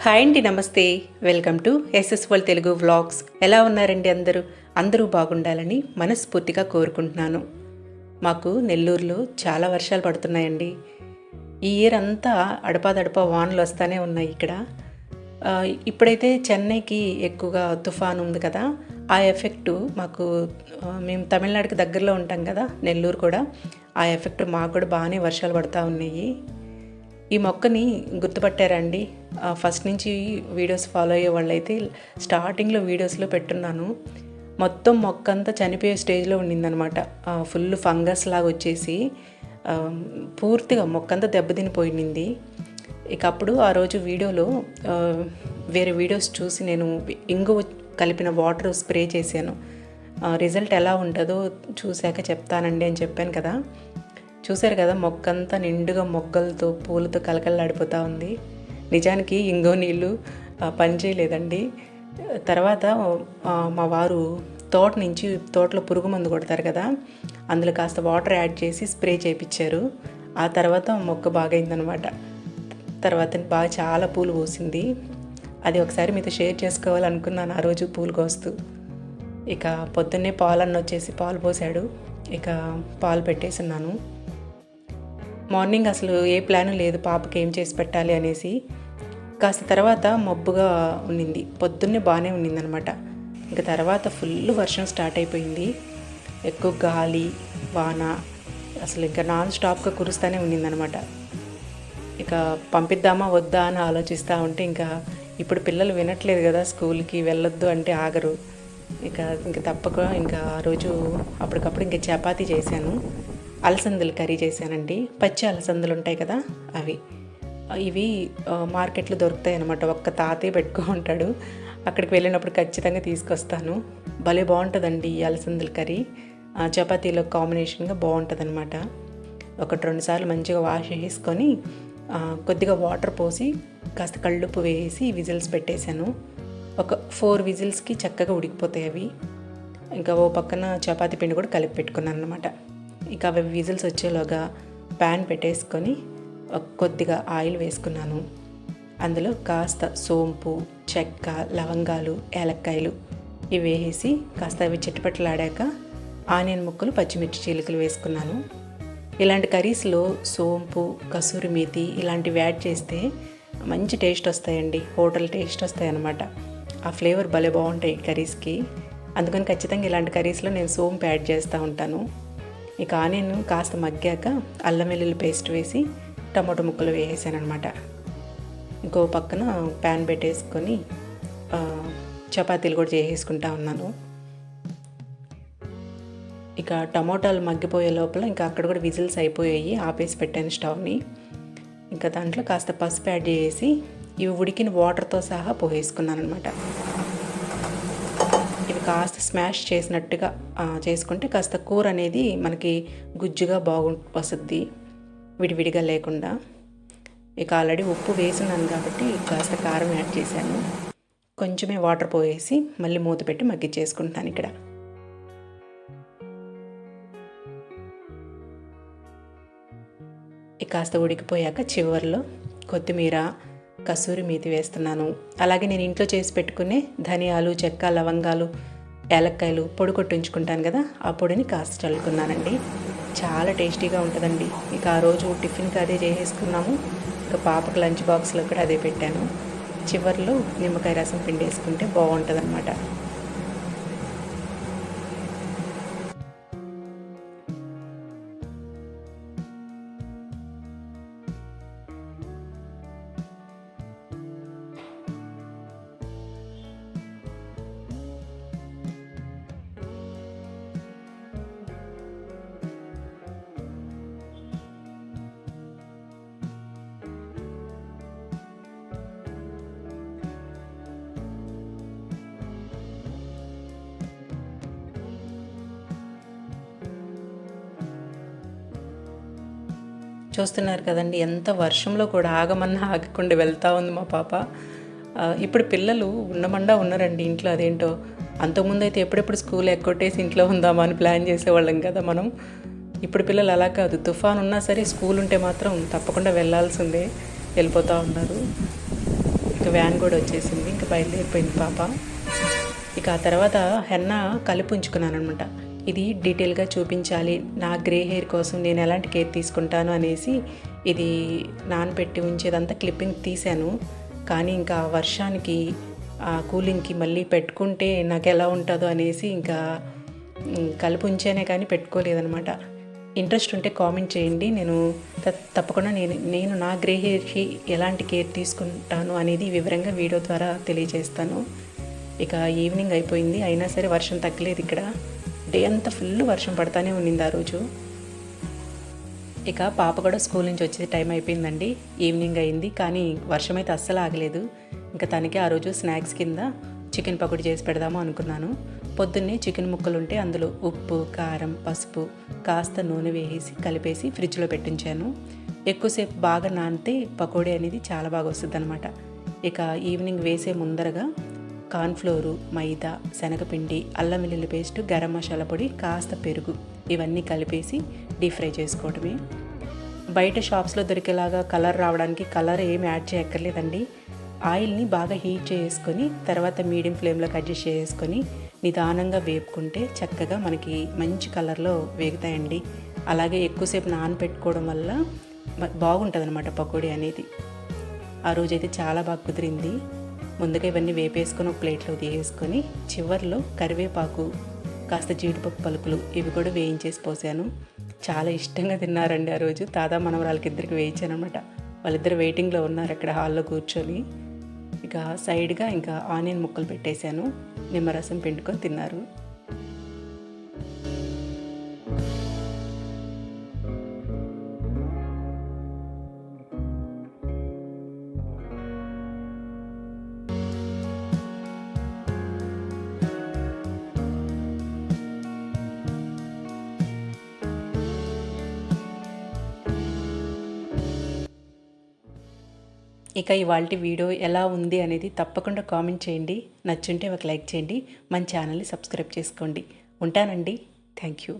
Hi అండి నమస్తే. Welcome to ఎస్ఎస్వల్ Telugu vlogs. ఎలా ఉన్నారండి అందరూ? అందరూ బాగుండాలని మనస్ఫూర్తిగా కోరుకుంటున్నాను. మాకు నెల్లూరులో చాలా వర్షాలు పడుతున్నాయండి. ఈ ఇయర్ అంతా అడపాదడపా వానలు వస్తూనే ఉన్నాయి ఇక్కడ. ఇప్పుడైతే చెన్నైకి ఎక్కువగా తుఫాన్ ఉంది కదా. ఆ ఎఫెక్టు మాకు మేము తమిళనాడుకి దగ్గరలో ఉంటాం కదా నెల్లూరు కూడా. ఆ ఎఫెక్ట్ మాకు కూడా బాగానే వర్షాలు పడుతూ ఉన్నాయి. ఈ మొక్కని గుర్తుపట్టారండి. ఫస్ట్ నుంచి వీడియోస్ ఫాలో అయ్యే వాళ్ళైతే స్టార్టింగ్లో వీడియోస్లో పెట్టున్నాను. మొత్తం మొక్క అంతా చనిపోయే స్టేజ్లో ఉండిందనమాట ఫుల్ ఫంగస్ లాగా వచ్చేసి పూర్తిగా మొక్క అంతా దెబ్బతినిపోయింది. ఇక అప్పుడు ఆ రోజు వీడియోలో వేరే వీడియోస్ చూసి నేను ఇంగు కలిపిన వాటర్ స్ప్రే చేశాను. రిజల్ట్ ఎలా ఉంటుందో చూశాక చెప్తానండి అని చెప్పాను కదా. చూశారు కదా మొక్కంతా నిండుగా మొగ్గలతో పూలతో కలకలలాడిపోతూ ఉంది. నిజానికి ఇంగో నీళ్ళు పనిచేయలేదండి. తర్వాత మా వారు తోట నుంచి తోటలో పురుగు మందు కొడతారు కదా అందులో కాస్త వాటర్ యాడ్ చేసి స్ప్రే చేయించారు ఆ తర్వాత మొక్క బాగైందనమాట. తర్వాత బాగా చాలా పూలు పోసింది. అది ఒకసారి మీతో షేర్ చేసుకోవాలనుకున్నాను ఆ రోజు పూలు కోస్తూ. ఇక పొద్దున్నే పాలన్న వచ్చేసి పాలు పోసాడు ఇక పాలు పెట్టేసున్నాను. మార్నింగ్ అసలు ఏ ప్లాన్ లేదు పాపకి ఏం చేసి పెట్టాలి అనేసి. కాస్త తర్వాత మబ్బుగా ఉండింది పొద్దున్నే బాగానే ఉండిందనమాట ఇంకా తర్వాత ఫుల్ వర్షం స్టార్ట్ అయిపోయింది. ఎక్కువ గాలి వాన అసలు ఇంకా నాన్ స్టాప్గా కురుస్తూనే ఉండిందనమాట ఇక పంపిద్దామా వద్దా అని ఆలోచిస్తూ ఉంటే ఇంకా ఇప్పుడు పిల్లలు వినట్లేదు కదా స్కూల్కి వెళ్ళొద్దు అంటే ఆగరు. ఇక ఇంక తప్పక ఇంకా ఆ రోజు అప్పటికప్పుడు ఇంకా చపాతీ చేశాను. అలసందలు కర్రీ చేశానండి. పచ్చి అలసందలు ఉంటాయి కదా అవి. ఇవి మార్కెట్లో దొరుకుతాయి అనమాట ఒక్క తాతయ్య పెట్టుకో ఉంటాడు. అక్కడికి వెళ్ళినప్పుడు ఖచ్చితంగా తీసుకొస్తాను. భలే బాగుంటుందండి ఈ అలసందల కర్రీ. ఆ, చపాతీలో కాంబినేషన్గా బాగుంటుంది అనమాట ఒకటి రెండు సార్లు మంచిగా వాష్ చేసుకొని కొద్దిగా వాటర్ పోసి కాస్త కళ్ళుప్పు వేసి విజిల్స్ పెట్టేశాను. ఒక ఫోర్ విజిల్స్కి చక్కగా ఉడికిపోతాయి అవి. ఇంకా ఓ పక్కన చపాతీ పిండి కూడా కలిపి పెట్టుకున్నాను అనమాట ఇక అవి విజిల్స్ వచ్చేలోగా ప్యాన్ పెట్టేసుకొని కొద్దిగా ఆయిల్ వేసుకున్నాను. అందులో కాస్త సోంపు చెక్క లవంగాలు ఏలక్కాయలు ఇవి వేసేసి కాస్త అవి చిట్టపట్టలాడాక ఆనియన్ ముక్కలు పచ్చిమిర్చి చీలికలు వేసుకున్నాను. ఇలాంటి కర్రీస్లో సోంపు కసూరి మేతి ఇలాంటివి యాడ్ చేస్తే మంచి టేస్ట్ వస్తాయండి. హోటల్ టేస్ట్ వస్తాయి అన్నమాట ఆ ఫ్లేవర్ భలే బాగుంటాయి కర్రీస్కి. అందుకని ఖచ్చితంగా ఇలాంటి కర్రీస్లో నేను సోంపు యాడ్ చేస్తూ ఉంటాను. ఇక ఆనియన్ కాస్త మగ్గాక అల్లం వెల్లుల్లి పేస్ట్ వేసి టమాటో ముక్కలు వేసేసాను అనమాట ఇంకో పక్కన ప్యాన్ పెట్టేసుకొని చపాతీలు కూడా చేసేసుకుంటా ఉన్నాను. ఇక టమోటాలు మగ్గిపోయే లోపల ఇంకా అక్కడ కూడా విజిల్స్ అయిపోయాయి ఆపేసి పెట్టాను స్టవ్ని. ఇంకా దాంట్లో కాస్త పసుపు యాడ్ చేసి ఇవి ఉడికిన వాటర్తో సహా పోసేసుకున్నాను అనమాట ఇవి కాస్త స్మాష్ చేసినట్టుగా చేసుకుంటే కాస్త కూర అనేది మనకి గుజ్జుగా బాగు వస్తుంది విడివిడిగా లేకుండా. ఇక ఆల్రెడీ ఉప్పు వేసున్నాను కాబట్టి కాస్త కారం యాడ్ చేశాను. కొంచెమే వాటర్ పోయేసి మళ్ళీ మూత పెట్టి మగ్గిచ్చేసుకుంటాను ఇక్కడ. ఇక కాస్త ఉడికిపోయాక చివరిలో కొత్తిమీర కసూరి మీతి వేస్తున్నాను. అలాగే నేను ఇంట్లో చేసి పెట్టుకునే ధనియాలు చెక్క లవంగాలు ఏలక్కాయలు పొడి కొట్టించుకుంటాను కదా ఆ పొడిని కాస్త చల్లుకున్నానండి. చాలా టేస్టీగా ఉంటుందండి. ఇక ఆ రోజు టిఫిన్కి అదే చేసేసుకున్నాము. ఇక పాపకు లంచ్ బాక్స్లో కూడా అదే పెట్టాను. చివరిలో నిమ్మకాయ రసం పిండి వేసుకుంటే బాగుంటుంది చూస్తున్నారు కదండి ఎంత వర్షంలో కూడా ఆగమన్నా ఆగకుండా వెళ్తూ ఉంది మా పాప. ఇప్పుడు పిల్లలు ఉండమండా ఉన్నారండి ఇంట్లో అదేంటో. అంతకుముందు అయితే ఎప్పుడెప్పుడు స్కూల్ ఎక్కొట్టేసి ఇంట్లో ఉందామా అని ప్లాన్ చేసేవాళ్ళం కదా మనం. ఇప్పుడు పిల్లలు అలా కాదు తుఫాన్ ఉన్నా సరే స్కూల్ ఉంటే మాత్రం తప్పకుండా వెళ్ళాల్సిందే వెళ్ళిపోతూ ఉన్నారు. ఇక వ్యాన్ కూడా వచ్చేసింది ఇంకా బయలుదేరిపోయింది పాప. ఇక ఆ తర్వాత హెన్న కలిపి ఉంచుకున్నాను అనమాట ఇది డీటెయిల్గా చూపించాలి. నా గ్రే హెయిర్ కోసం నేను ఎలాంటి కేర్ తీసుకుంటాను అనేసి ఇది నానబెట్టి ఉంచేదంతా క్లిప్పింగ్ తీశాను. కానీ ఇంకా వర్షానికి ఆ కూలింగ్కి మళ్ళీ పెట్టుకుంటే నాకు ఎలా ఉంటుందో అనేసి ఇంకా కలిపి ఉంచానే కానీ పెట్టుకోలేదనమాట ఇంట్రెస్ట్ ఉంటే కామెంట్ చేయండి. నేను తప్పకుండా నేను నేను నా గ్రే హెయిర్కి ఎలాంటి కేర్ తీసుకుంటాను అనేది వివరంగా వీడియో ద్వారా తెలియజేస్తాను. ఇక ఈవినింగ్ అయిపోయింది. అయినా సరే వర్షం తగ్గలేదు ఇక్కడ. డే అంతా ఫుల్ వర్షం పడతానే ఉండింది ఆ రోజు. ఇక పాప కూడా స్కూల్ నుంచి వచ్చే టైం అయిపోయిందండి. ఈవినింగ్ అయింది కానీ వర్షం అయితే అస్సలు ఆగలేదు. ఇంకా తనకి ఆ రోజు స్నాక్స్ కింద చికెన్ పకోడీ చేసి పెడదాము అనుకున్నాను. పొద్దున్నే చికెన్ ముక్కలు ఉంటే అందులో ఉప్పు కారం పసుపు కాస్త నూనె వేసి కలిపేసి ఫ్రిడ్జ్లో పెట్టించాను. ఎక్కువసేపు బాగా నానితే పకోడీ అనేది చాలా బాగా వస్తుంది ఇక ఈవినింగ్ వేసే ముందరగా కార్న్ఫ్లోరు మైదా శనగపిండి అల్లం వెల్లుల్లి పేస్ట్ గరం మసాలా పొడి కాస్త పెరుగు ఇవన్నీ కలిపేసి డీప్ ఫ్రై చేసుకోవడమే బయట షాప్స్లో దొరికేలాగా కలర్ రావడానికి కలర్ ఏమి యాడ్ చేయక్కర్లేదండి. ఆయిల్ని బాగా హీట్ చేసుకొని తర్వాత మీడియం ఫ్లేమ్లోకి అడ్జస్ట్ చేసుకొని నిదానంగా వేపుకుంటే చక్కగా మనకి మంచి కలర్లో వేగుతాయండి. అలాగే ఎక్కువసేపు నానబెట్టుకోవడం వల్ల బాగుంటుంది అనమాట పకోడీ అనేది. ఆ రోజైతే చాలా బాగా కుదిరింది. ముందుగా ఇవన్నీ వేపేసుకొని ఒక ప్లేట్లో వేసుకొని చివర్లో కరివేపాకు కాస్త జీడిపప్పు పలుకులు ఇవి కూడా వేయించేసి పోసాను. చాలా ఇష్టంగా తిన్నారండి ఆ రోజు. తాత మనవరాలకి ఇద్దరికి వేయించాను అనమాట వాళ్ళిద్దరు వెయిటింగ్లో ఉన్నారు అక్కడ హాల్లో కూర్చొని. ఇక సైడ్గా ఇంకా ఆనియన్ ముక్కలు పెట్టేశాను. నిమ్మరసం పిండుకొని తిన్నారు. ఇక ఇవాళ వీడియో ఎలా ఉంది అనేది తప్పకుండా కామెంట్ చేయండి. నచ్చుంటే ఒక లైక్ చేయండి. మన ఛానల్ని సబ్స్క్రైబ్ చేసుకోండి. ఉంటానండి. Thank you.